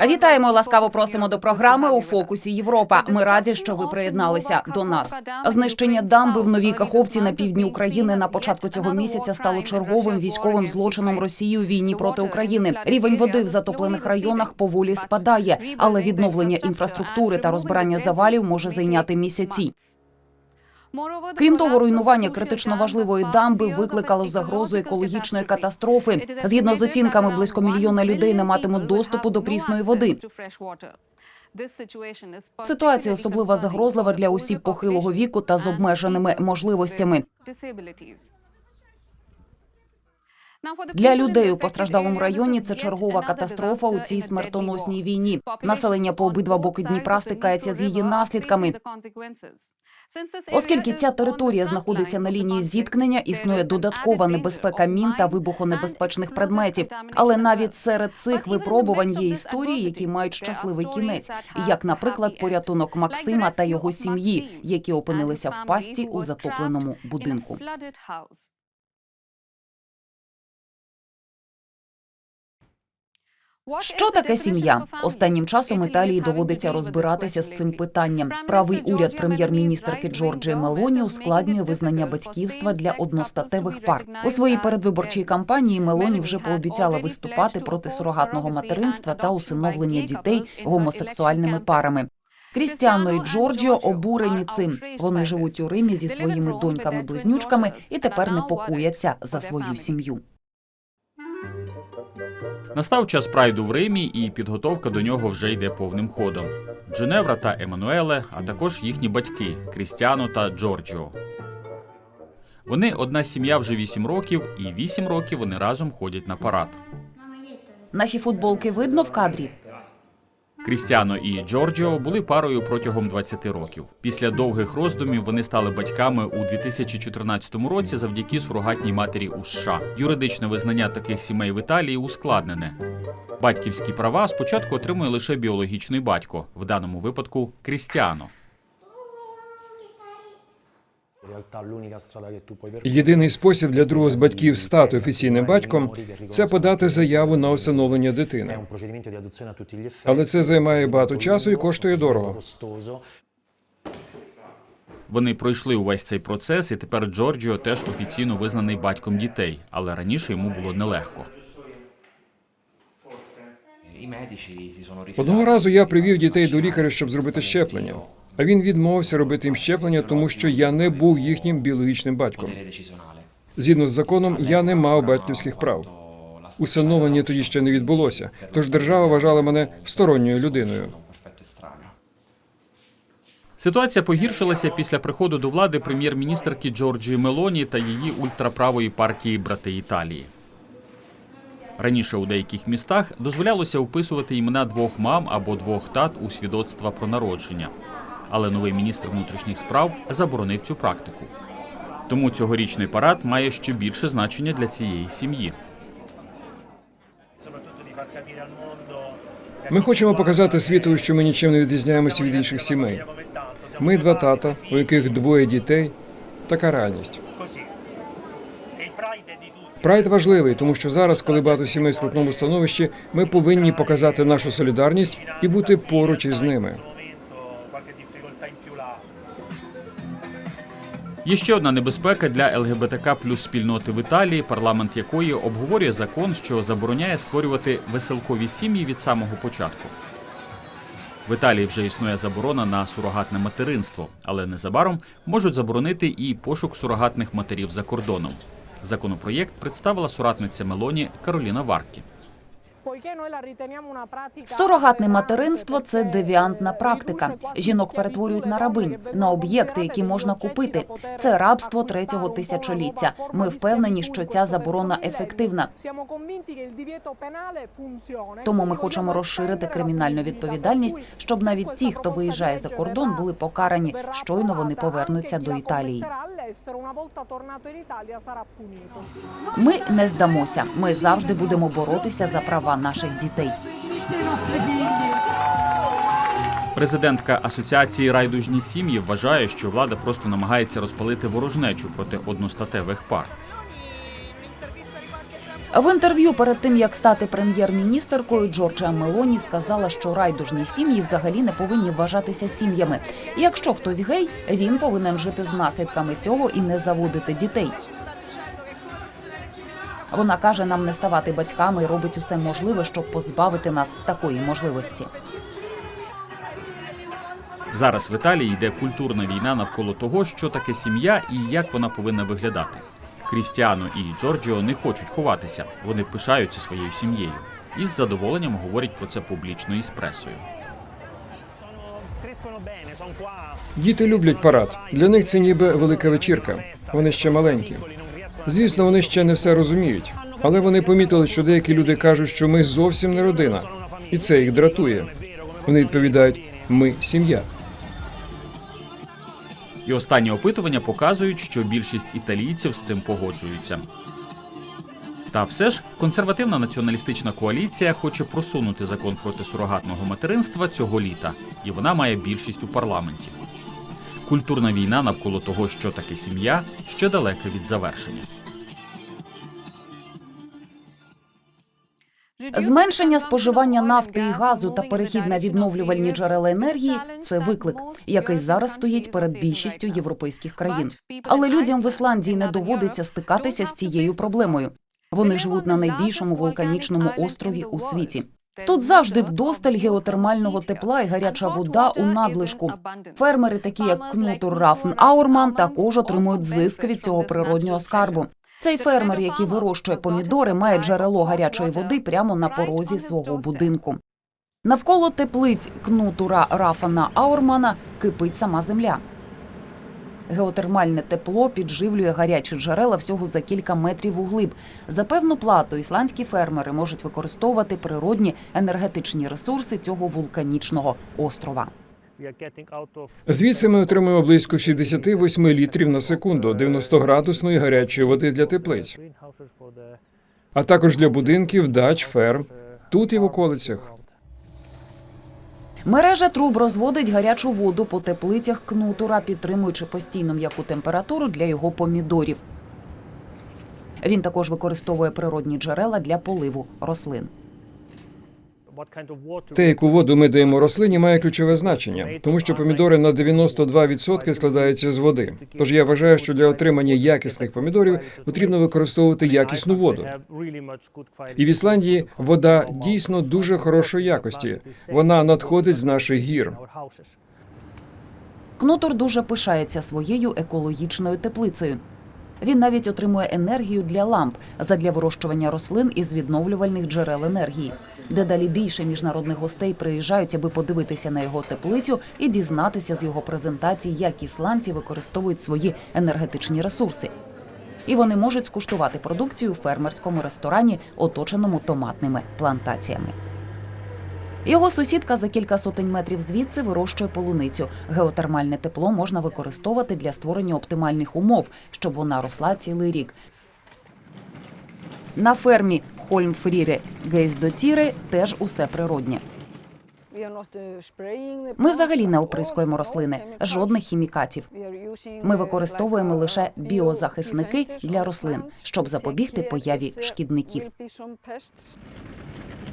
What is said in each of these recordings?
Вітаємо, ласкаво просимо до програми у фокусі Європа. Ми раді, що ви приєдналися до нас. Знищення дамби в новій Каховці на півдні України на початку цього місяця стало черговим військовим злочином Росії у війні проти України. Рівень води в затоплених районах поволі спадає, але відновлення інфраструктури та розбирання завалів може зайняти місяці. Крім того, руйнування критично важливої дамби викликало загрозу екологічної катастрофи. Згідно з оцінками, близько мільйона людей не матимуть доступу до прісної води. Ситуація особливо загрозлива для осіб похилого віку та з обмеженими можливостями. Для людей у постраждалому районі це чергова катастрофа у цій смертоносній війні. Населення по обидва боки Дніпра стикається з її наслідками. Оскільки ця територія знаходиться на лінії зіткнення, існує додаткова небезпека мін та вибухонебезпечних предметів. Але навіть серед цих випробувань є історії, які мають щасливий кінець, як, наприклад, порятунок Максима та його сім'ї, які опинилися в пасті у затопленому будинку. Що таке сім'я? Останнім часом Італії доводиться розбиратися з цим питанням. Правий уряд прем'єр-міністрки Джорджії Мелоні ускладнює визнання батьківства для одностатевих пар. У своїй передвиборчій кампанії Мелоні вже пообіцяла виступати проти сурогатного материнства та усиновлення дітей гомосексуальними парами. Крістіано і Джорджіо обурені цим. Вони живуть у Римі зі своїми доньками-близнючками і тепер непокояться за свою сім'ю. Настав час прайду в Римі, і підготовка до нього вже йде повним ходом. Дженевра та Еммануеле, а також їхні батьки Крістіано та Джорджіо. Вони одна сім'я вже 8 років, і 8 років вони разом ходять на парад. Наші футболки видно в кадрі. Крістіано і Джорджіо були парою протягом 20 років. Після довгих роздумів вони стали батьками у 2014 році завдяки сурогатній матері у США. Юридичне визнання таких сімей в Італії ускладнене. Батьківські права спочатку отримує лише біологічний батько, в даному випадку Крістіано. Єдиний спосіб для другого з батьків стати офіційним батьком це подати заяву на усиновлення дитини. Але це займає багато часу і коштує дорого. Вони пройшли увесь цей процес, і тепер Джорджіо теж офіційно визнаний батьком дітей, але раніше йому було нелегко. Одного разу я привів дітей до лікаря, щоб зробити щеплення. А він відмовився робити їм щеплення, тому що я не був їхнім біологічним батьком. Згідно з законом, я не мав батьківських прав. Усиновлення тоді ще не відбулося, тож держава вважала мене сторонньою людиною. Ситуація погіршилася після приходу до влади прем'єр-міністрки Джорджії Мелоні та її ультраправої партії Брати Італії. Раніше у деяких містах дозволялося вписувати імена двох мам або двох тат у свідоцтва про народження. Але новий міністр внутрішніх справ заборонив цю практику. Тому цьогорічний парад має ще більше значення для цієї сім'ї. Ми хочемо показати світу, що ми нічим не відрізняємося від інших сімей. Ми два тата, у яких двоє дітей. Така реальність. Прайд важливий, тому що зараз, коли багато сімей в скрутному становищі, ми повинні показати нашу солідарність і бути поруч із ними. Є ще одна небезпека для ЛГБТК плюс спільноти в Італії, парламент якої обговорює закон, що забороняє створювати веселкові сім'ї від самого початку. В Італії вже існує заборона на сурогатне материнство, але незабаром можуть заборонити і пошук сурогатних матерів за кордоном. Законопроєкт представила соратниця Мелоні Кароліна Варкі. Сурогатне материнство це девіантна практика. Жінок перетворюють на рабинь, на об'єкти, які можна купити. Це рабство третього тисячоліття. Ми впевнені, що ця заборона ефективна. Тому ми хочемо розширити кримінальну відповідальність, щоб навіть ті, хто виїжджає за кордон, були покарані. Щойно вони повернуться до Італії. Ми не здамося. Ми завжди будемо боротися за права наших дітей. Президентка Асоціації райдужні сім'ї вважає, що влада просто намагається розпалити ворожнечу проти одностатевих пар. В інтерв'ю перед тим як стати прем'єр-міністеркою, Джорджа Мелоні сказала, що райдужні сім'ї взагалі не повинні вважатися сім'ями. І Якщо хтось гей, він повинен жити з наслідками цього і не заводити дітей. Вона каже нам не ставати батьками і робить усе можливе, щоб позбавити нас такої можливості. Зараз в Італії йде культурна війна навколо того, що таке сім'я і як вона повинна виглядати. Крістіано і Джорджіо не хочуть ховатися. Вони пишаються своєю сім'єю і з задоволенням говорять про це публічно і з пресою. Діти люблять парад. Для них це ніби велика вечірка. Вони ще маленькі. Звісно, вони ще не все розуміють, але вони помітили, що деякі люди кажуть, що ми зовсім не родина, і це їх дратує. Вони відповідають: ми сім'я. І останні опитування показують, що більшість італійців з цим погоджуються. Та все ж консервативна націоналістична коаліція хоче просунути закон проти сурогатного материнства цього літа, і вона має більшість у парламенті. Культурна війна навколо того, що таке сім'я, ще далека від завершення. Зменшення споживання нафти і газу та перехід на відновлювальні джерела енергії це виклик, який зараз стоїть перед більшістю європейських країн. Але людям в Ісландії не доводиться стикатися з цією проблемою. Вони живуть на найбільшому вулканічному острові у світі. Тут завжди вдосталь геотермального тепла і гаряча вода у надлишку. Фермери, такі як Кнутур Рафн Аурман, також отримують зиск від цього природнього скарбу. Цей фермер, який вирощує помідори, має джерело гарячої води прямо на порозі свого будинку. Навколо теплиць кнутура Рафана Аурмана кипить сама земля. Геотермальне тепло підживлює гарячі джерела всього за кілька метрів углиб. За певну плату ісландські фермери можуть використовувати природні енергетичні ресурси цього вулканічного острова. Звідси ми отримуємо близько 68 літрів на секунду 90-градусної гарячої води для теплиць, а також для будинків, дач, ферм тут і в околицях. Мережа труб розводить гарячу воду по теплицях кнутура, підтримуючи постійно м'яку температуру для його помідорів. Він також використовує природні джерела для поливу рослин. Те, яку воду ми даємо рослині, має ключове значення, тому що помідори на 92% складаються з води. Тож я вважаю, що для отримання якісних помідорів потрібно використовувати якісну воду. І в Ісландії вода дійсно дуже хорошої якості. Вона надходить з наших гір. Кнутур дуже пишається своєю екологічною теплицею. Він навіть отримує енергію для ламп задля вирощування рослин із відновлювальних джерел енергії. Дедалі більше міжнародних гостей приїжджають, аби подивитися на його теплицю і дізнатися з його презентацій, як ісландці використовують свої енергетичні ресурси. І вони можуть скуштувати продукцію у фермерському ресторані, оточеному томатними плантаціями. Його сусідка за кілька сотень метрів звідси вирощує полуницю. Геотермальне тепло можна використовувати для створення оптимальних умов, щоб вона росла цілий рік. На фермі Хольмфріри Гейсдотіри теж усе природнє. Ми взагалі не оприскуємо рослини, жодних хімікатів. Ми використовуємо лише біозахисники для рослин, щоб запобігти появі шкідників.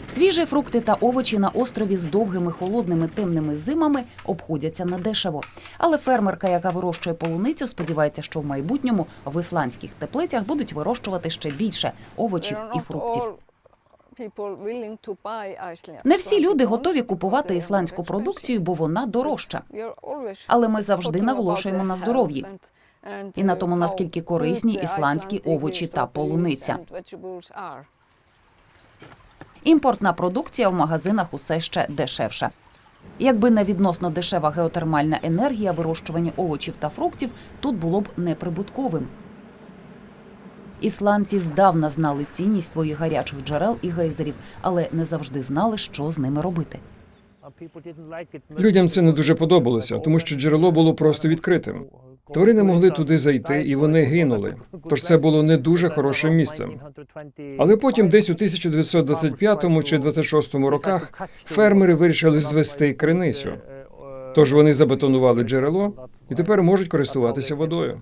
Свіжі фрукти та овочі на острові з довгими холодними темними зимами обходяться недешево. Але фермерка, яка вирощує полуницю, сподівається, що в майбутньому в ісландських теплицях будуть вирощувати ще більше овочів і фруктів. Не всі люди готові купувати ісландську продукцію, бо вона дорожча. Але ми завжди наголошуємо на здоров'ї і на тому, наскільки корисні ісландські овочі та полуниця. Імпортна продукція в магазинах усе ще дешевша. Якби не відносно дешева геотермальна енергія вирощування овочів та фруктів, тут було б неприбутковим. Ісландці здавна знали цінність своїх гарячих джерел і гейзерів, але не завжди знали, що з ними робити. Людям це не дуже подобалося, тому що джерело було просто відкритим. Тварини могли туди зайти, і вони гинули. Тож це було не дуже хорошим місцем. Але потім, десь у 1925 чи 26 роках, фермери вирішили звести криницю. Тож вони забетонували джерело і тепер можуть користуватися водою.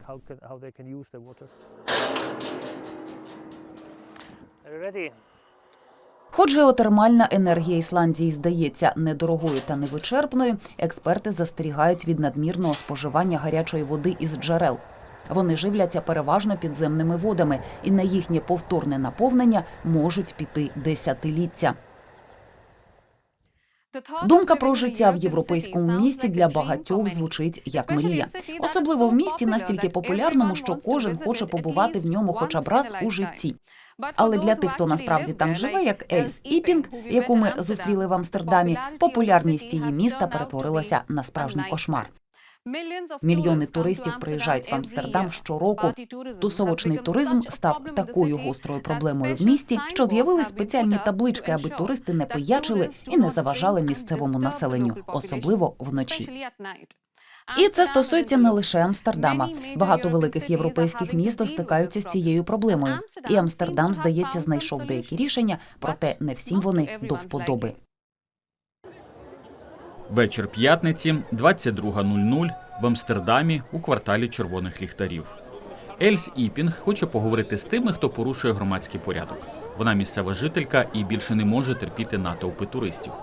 Хоч геотермальна енергія Ісландії здається недорогою та невичерпною, експерти застерігають від надмірного споживання гарячої води із джерел. Вони живляться переважно підземними водами, і на їхнє повторне наповнення можуть піти десятиліття. Думка про життя в європейському місті для багатьох звучить як мрія, особливо в місті настільки популярному, що кожен хоче побувати в ньому хоча б раз у житті. Але для тих, хто насправді там живе, як Ельс Іпінг, яку ми зустріли в Амстердамі, популярність її міста перетворилася на справжній кошмар. Мільйони туристів приїжджають в Амстердам щороку. Тусовочний туризм став такою гострою проблемою в місті, що з'явились спеціальні таблички, аби туристи не пиячили і не заважали місцевому населенню, особливо вночі. І це стосується не лише Амстердама. Багато великих європейських міст стикаються з цією проблемою. І Амстердам, здається, знайшов деякі рішення, проте не всім вони до вподоби. Вечір п'ятниці, 22.00 в Амстердамі у кварталі червоних ліхтарів. Ельс Іпінг хоче поговорити з тими, хто порушує громадський порядок. Вона місцева жителька і більше не може терпіти натовпи туристів.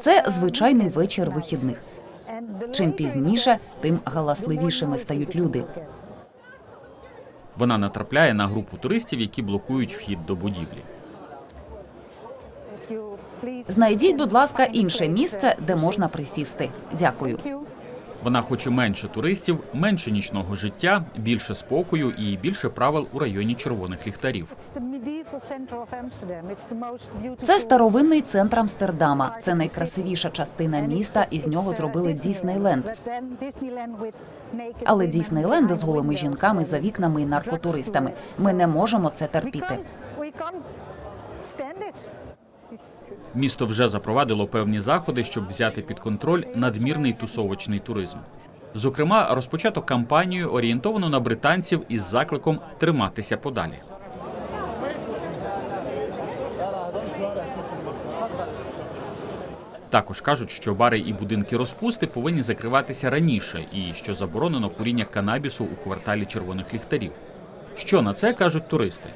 Це звичайний вечір вихідних. Чим пізніше, тим галасливішими стають люди. Вона натрапляє на групу туристів, які блокують вхід до будівлі. Знайдіть, будь ласка, інше місце, де можна присісти. Дякую. Вона хоче менше туристів, менше нічного життя, більше спокою і більше правил у районі червоних ліхтарів. Це старовинний центр Амстердама. Це найкрасивіша частина міста, і з нього зробили Діснейленд. Але Діснейленди з голими жінками за вікнами і наркотуристами. Ми не можемо це терпіти. Місто вже запровадило певні заходи, щоб взяти під контроль надмірний тусовочний туризм. Зокрема, розпочато кампанію, орієнтовану на британців із закликом триматися подалі. Також кажуть, що бари і будинки розпусти повинні закриватися раніше, і що заборонено куріння канабісу у кварталі червоних ліхтарів. Що на це кажуть туристи?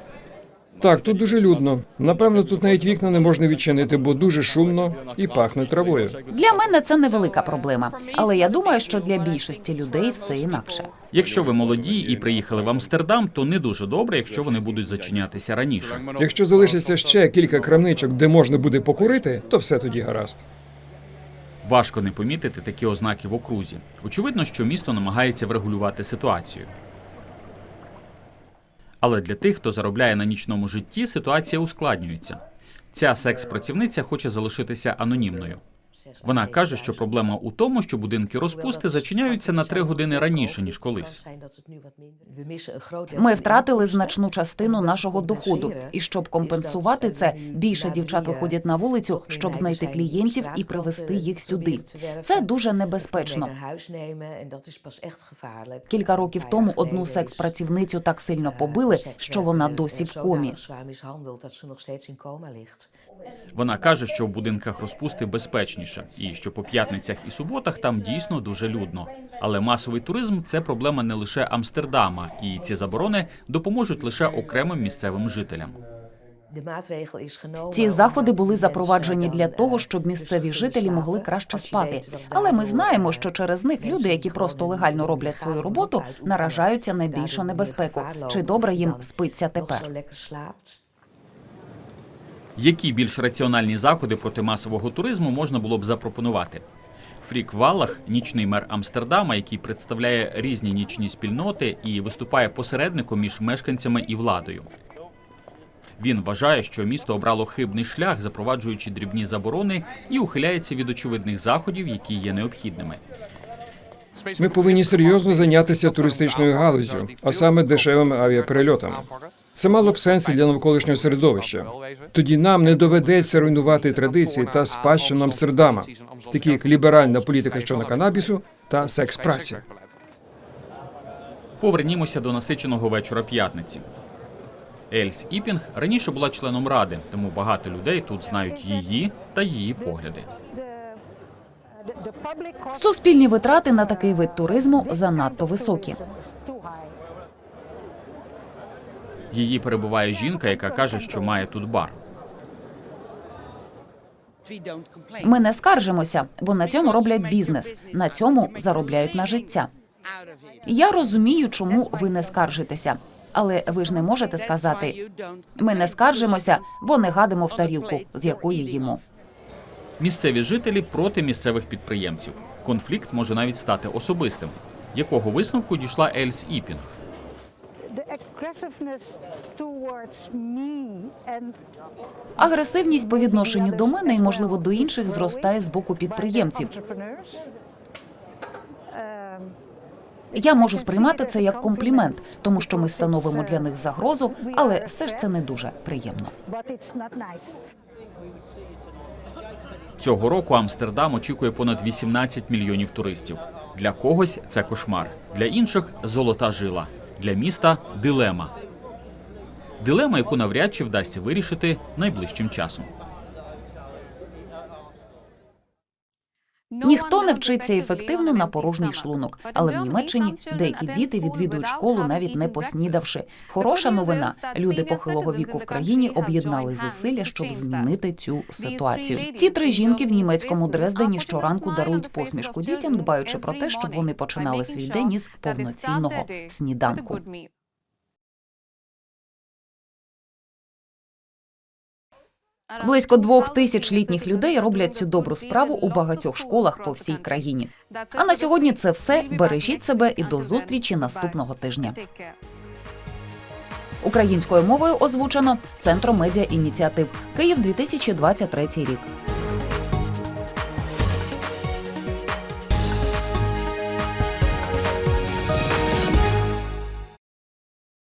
Так, тут дуже людно. Напевно, тут навіть вікна не можна відчинити, бо дуже шумно і пахне травою. Для мене це невелика проблема, але я думаю, що для більшості людей все інакше. Якщо ви молоді і приїхали в Амстердам, то не дуже добре, якщо вони будуть зачинятися раніше. Якщо залишиться ще кілька крамничок, де можна буде покурити, то все тоді гаразд. Важко не помітити такі ознаки в окрузі. Очевидно, що місто намагається врегулювати ситуацію. Але для тих, хто заробляє на нічному житті, ситуація ускладнюється. Ця секс-працівниця хоче залишитися анонімною. Вона каже, що проблема у тому, що будинки розпусти зачиняються на три години раніше ніж колись. Ми втратили значну частину нашого доходу, і щоб компенсувати це, більше дівчат виходять на вулицю, щоб знайти клієнтів і привезти їх сюди. Це дуже небезпечно. Кілька років тому одну секс-працівницю так сильно побили, що вона досі в комі. Вона каже, що в будинках розпусти безпечніше, і що по п'ятницях і суботах там дійсно дуже людно. Але масовий туризм це проблема не лише Амстердама, і ці заборони допоможуть лише окремим місцевим жителям. Ці заходи були запроваджені для того, щоб місцеві жителі могли краще спати. Але ми знаємо, що через них люди, які просто легально роблять свою роботу, наражаються на більшу небезпеку. Чи добре їм спиться тепер? Які більш раціональні заходи проти масового туризму можна було б запропонувати? Фрік Валлах, нічний мер Амстердама, який представляє різні нічні спільноти і виступає посередником між мешканцями і владою. Він вважає, що місто обрало хибний шлях, запроваджуючи дрібні заборони, і ухиляється від очевидних заходів, які є необхідними. Ми повинні серйозно зайнятися туристичною галуззю, а саме дешевими авіаперельотами. Це мало б сенс і для навколишнього середовища. Тоді нам не доведеться руйнувати традиції та спадщину Амстердама, такі як ліберальна політика щодо канабісу та секс праці. Повернімося до насиченого вечора п'ятниці. Ельс Іпінг раніше була членом ради, тому багато людей тут знають її та її погляди. Суспільні витрати на такий вид туризму занадто високі. Її перебуває жінка, яка каже, що має тут бар. Ми не скаржимося, бо на цьому роблять бізнес, на цьому заробляють на життя. Я розумію, чому ви не скаржитеся, але ви ж не можете сказати ми не скаржимося, бо не гадимо в тарілку, з якої їмо. Місцеві жителі проти місцевих підприємців. Конфлікт може навіть стати особистим. Якого висновку дійшла Ельс Іпінг? Агресивність по відношенню до мене і, можливо, до інших зростає з боку підприємців. Um, Я можу сприймати це як комплімент, тому що ми становимо для них загрозу, але все ж це не дуже приємно. Цього року Амстердам очікує понад 18 мільйонів туристів. Для когось це кошмар, для інших золота жила, для міста дилема. Дилема, яку навряд чи вдасться вирішити найближчим часом. Ніхто не вчиться ефективно на порожній шлунок, але в Німеччині деякі діти відвідують школу навіть не поснідавши. Хороша новина. Люди похилого віку в країні об'єднали зусилля, щоб змінити цю ситуацію. Ці три жінки в німецькому Дрездені щоранку дарують посмішку дітям, дбаючи про те, щоб вони починали свій день із повноцінного сніданку. Близько двох тисяч літніх людей роблять цю добру справу у багатьох школах по всій країні. А на сьогодні це все. Бережіть себе і до зустрічі наступного тижня. Українською мовою озвучено Центром медіа ініціатив Київ 2023 рік.